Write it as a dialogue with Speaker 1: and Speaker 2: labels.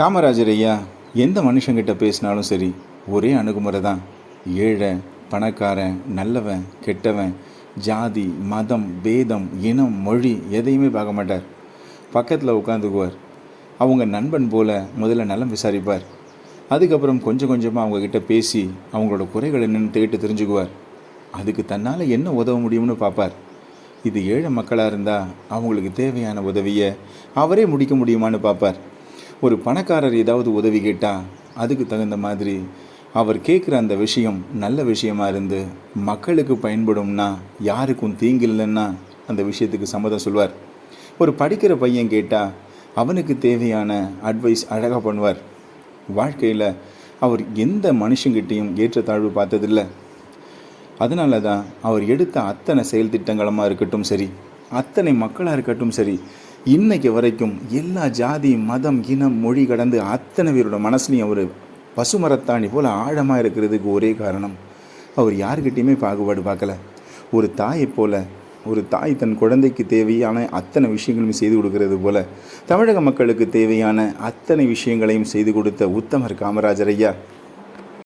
Speaker 1: காமராஜர் ஐயா எந்த மனுஷங்கிட்ட பேசினாலும் சரி ஒரே அணுகுமுறை தான் ஏழை பணக்காரன் நல்லவன் கெட்டவன் ஜாதி மதம் பேதம் இனம் மொழி எதையுமே பார்க்க மாட்டார். பக்கத்தில் உட்காந்துக்குவார். அவங்க நண்பன் போல முதல்ல நலம் விசாரிப்பார். அதுக்கப்புறம் கொஞ்சம் கொஞ்சமாக அவங்கக்கிட்ட பேசி அவங்களோட குறைகள் என்னென்னு கேட்டு தெரிஞ்சுக்குவார். அதுக்கு தன்னால் என்ன உதவ முடியும்னு பார்ப்பார். இது ஏழை மக்களாக இருந்தால் அவங்களுக்கு தேவையான உதவியை அவரே முடிக்க முடியுமான்னு பார்ப்பார். ஒரு பணக்காரர் ஏதாவது உதவி கேட்டால் அதுக்கு தகுந்த மாதிரி அவர் கேட்குற அந்த விஷயம் நல்ல விஷயமா இருந்து மக்களுக்கு பயன்படும்னா யாருக்கும் தீங்கு இல்லைன்னா அந்த விஷயத்துக்கு சம்மதம் சொல்வார். ஒரு படிக்கிற பையன் கேட்டால் அவனுக்கு தேவையான அட்வைஸ் அழகாக பண்ணுவார். வாழ்க்கையில் அவர் எந்த மனுஷங்கிட்டையும் ஏற்றத்தாழ்வு பார்த்ததில்லை. அதனால தான் அவர் எடுத்த அத்தனை செயல் திட்டங்களமாக இருக்கட்டும் சரி அத்தனை மக்களாக இருக்கட்டும் சரி இன்னைக்கு வரைக்கும் எல்லா ஜாதி மதம் இனம் மொழி கடந்து அத்தனை பேரோட மனசுலையும் அவர் பசுமரத்தாணி போல் ஆழமாக இருக்கிறதுக்கு ஒரே காரணம். அவர் யாருக்கிட்டேயுமே பாகுபாடு பார்க்கல. ஒரு தாயை போல ஒரு தாய் தன் குழந்தைக்கு தேவையான அத்தனை விஷயங்களையும் செய்து கொடுக்கறது போல தமிழக மக்களுக்கு தேவையான அத்தனை விஷயங்களையும் செய்து கொடுத்த உத்தமர் காமராஜர் ஐயா.